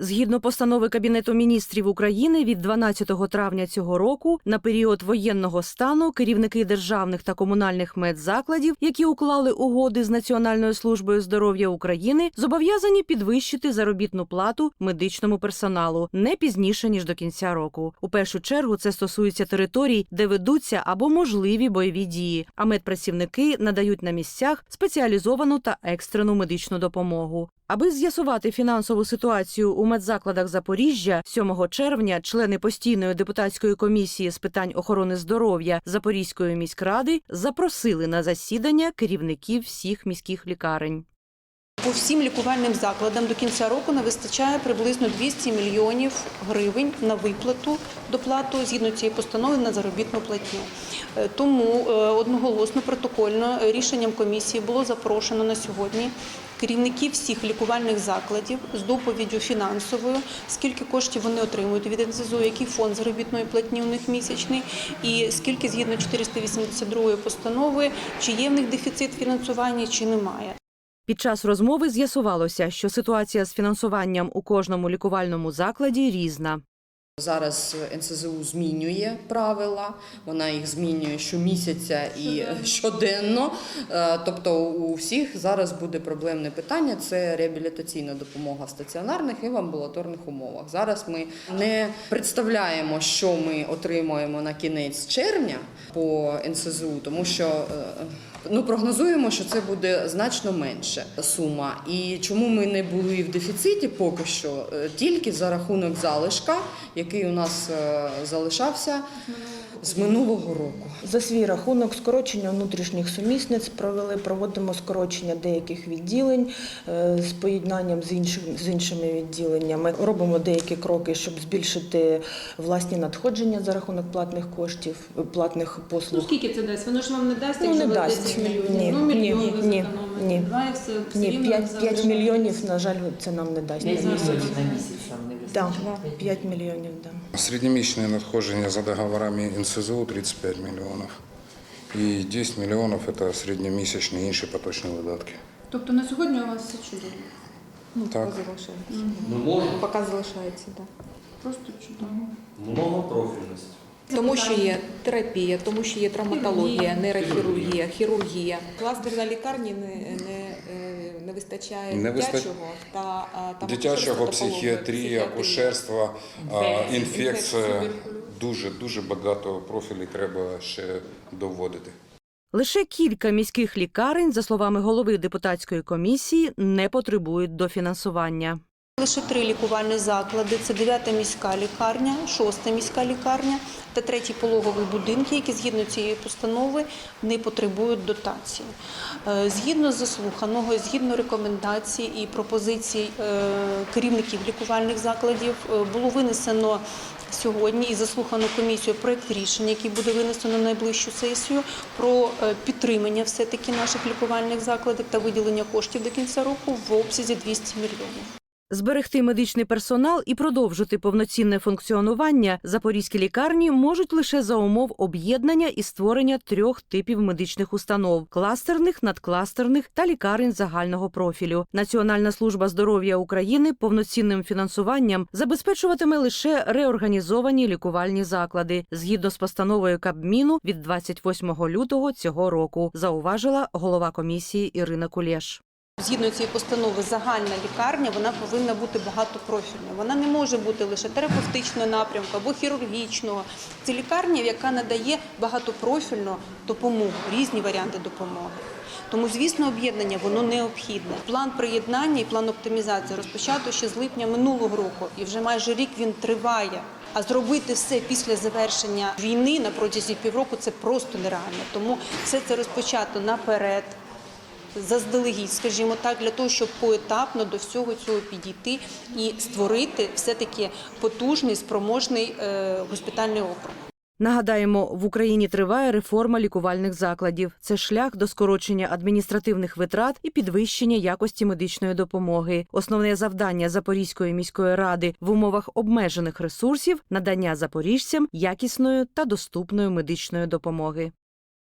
Згідно постанови Кабінету міністрів України від 12 травня цього року на період воєнного стану керівники державних та комунальних медзакладів, які уклали угоди з Національною службою здоров'я України, зобов'язані підвищити заробітну плату медичному персоналу не пізніше ніж до кінця року. У першу чергу це стосується територій, де ведуться або можливі бойові дії. А медпрацівники надають на місцях спеціалізовану та екстрену медичну допомогу. Аби з'ясувати фінансову ситуацію у медзакладах Запоріжжя, 7 червня члени постійної депутатської комісії з питань охорони здоров'я Запорізької міськради запросили на засідання керівників всіх міських лікарень. По всім лікувальним закладам до кінця року не вистачає приблизно 200 мільйонів гривень на виплату доплату згідно цієї постанови на заробітну платню. Е, Тому е, одноголосно протокольно е, рішенням комісії було запрошено на сьогодні керівників всіх лікувальних закладів з доповіддю фінансовою, скільки коштів вони отримують від НСЗУ, який фонд заробітної платні у них місячний, і скільки згідно 482 постанови, чи є в них дефіцит фінансування, чи немає. Під час розмови з'ясувалося, що ситуація з фінансуванням у кожному лікувальному закладі різна. Зараз НСЗУ змінює правила, вона їх змінює щомісяця і щоденно. Е, Тобто у всіх зараз буде проблемне питання це реабілітаційна допомога в стаціонарних і в амбулаторних умовах. Зараз ми не представляємо, що ми отримуємо на кінець червня по НСЗУ, тому що е, Ну, прогнозуємо, що це буде значно менше сума. І чому ми не були в дефіциті поки що? Е, Тільки за рахунок залишка, який у нас е, залишався з минулого року. За свій рахунок скорочення внутрішніх сумісниць провели, проводимо скорочення деяких відділень е, з поєднанням з, інших, з іншими відділеннями. Робимо деякі кроки, щоб збільшити власні надходження за рахунок платних коштів, платних Ну скільки це дасть? Воно ж вам не дасть, Ну, не ви дасть 10 мільйонів. Ні, ну, мільйон ні, ви ні, зекономите. ні. Два і все, все Ні, рівно 5, 5 залишається. мільйонів, на жаль, це нам не дасть. П'ять на місяць. мільйонів. на місяць нам не Так, вистачає. 5 мільйонів, да. Среднемесячные надходжения за договорами НСЗУ 35 миллионов. И 10 миллионов – это среднемесячные інші поточні видатки. Тобто на сьогодні у вас все чудово. Так. Ми можемо Поки залишається, так. Просто чудово. многопрофільність. Тому що є терапія, тому що є травматологія, нейрохірургія, хірургія. Кластерна лікарні не, не, е, не вистачає Не дитячого та, та Дитячого психіатрії, акушерства, інфекція. Дуже, дуже багато профілів треба ще доводити. Лише кілька міських лікарень, за словами голови депутатської комісії, не потребують дофінансування. Лише три лікувальні заклади: це 9 міська лікарня, 6 міська лікарня та третій пологовий будинки, які згідно цієї постанови не потребують дотації. Е, Згідно заслуханого, згідно рекомендацій і пропозицій е, керівників лікувальних закладів, е, було винесено сьогодні і заслухано комісію проект рішення, який буде винесено на найближчу сесію, про підтримання все-таки наших лікувальних закладів та виділення коштів до кінця року в обсязі 200 мільйонів. Зберегти медичний персонал і продовжити повноцінне функціонування запорізькі лікарні можуть лише за умов об'єднання і створення трьох типів медичних установ: кластерних, надкластерних та лікарень загального профілю. Національна служба здоров'я України повноцінним фінансуванням забезпечуватиме лише реорганізовані лікувальні заклади згідно з постановою Кабміну від 28 лютого цього року. Зауважила голова комісії Ірина Кулєш. Згідно цієї постанови, загальна лікарня вона повинна бути багатопрофільною. Вона не може бути лише терапевтичного напрямку або хірургічного. Це лікарня, яка надає багатопрофільну допомогу, різні варіанти допомоги. Тому, звісно, об'єднання воно необхідне. План приєднання і план оптимізації розпочато ще з липня минулого року, і вже майже рік він триває. А зробити все після завершення війни на протязі півроку це просто нереально. Тому все це розпочато наперед заздалегідь, скажімо так, для того, щоб поетапно до всього цього підійти і створити все-таки потужний, спроможний е, госпітальний округ. Нагадаємо, в Україні триває реформа лікувальних закладів. Це шлях до скорочення адміністративних витрат і підвищення якості медичної допомоги. Основне завдання Запорізької міської ради в умовах обмежених ресурсів надання запоріжцям якісної та доступної медичної допомоги.